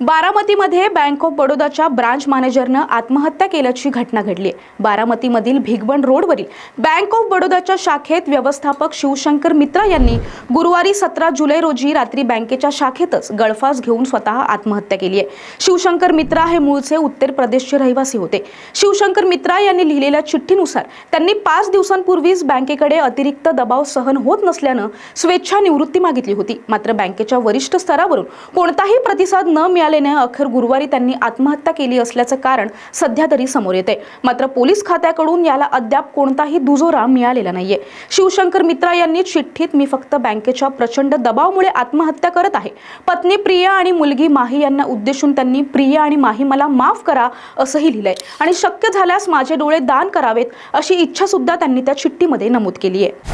बारामतीमध्ये bank of बडोदाच्या branch मॅनेजरनं आत्महत्या केल्याची घटना घडली. आहे बारामतीमधील भिगवण रोडवरील बँक ऑफ बडोदाच्या शाखेत व्यवस्थापक शिवशंकर मित्रा यांनी गुरुवारी सतरा जुलै रोजी रात्री बँकेच्या शाखेतच गळफास घेऊन स्वतः आत्महत्या केली आहे. शिवशंकर मित्रा हे मूळचे उत्तर प्रदेशचे रहिवासी होते. शिवशंकर मित्रा यांनी लिहिलेल्या चिठ्ठीनुसार त्यांनी पाच दिवसांपूर्वीच बँकेकडे अतिरिक्त दबाव सहन होत नसल्यानं स्वेच्छा निवृत्ती मागितली होती. मात्र बँकेच्या वरिष्ठ स्तरावरून कोणताही प्रतिसाद न मिळाला मिळाल्याने अखेर गुरुवारी त्यांनी आत्महत्या केली असल्याचं कारण सध्या तरी समोर येते मात्र पोलीस खात्याकडून याला अद्याप कोणताही दुजोरा मिळालेला नाहीये. शिवशंकर मित्रा यांनी चिठ्ठीत मी फक्त बँकेच्या प्रचंड दबावमुळे आत्महत्या करत आहे. पत्नी प्रिया आणि मुलगी माही यांना उद्देशून त्यांनी प्रिया आणि माही मला माफ करा असंही लिहिलंय. आणि शक्य झाल्यास माझे डोळे दान करावेत अशी इच्छा सुद्धा त्यांनी त्या चिठ्ठीमध्ये नमूद केली आहे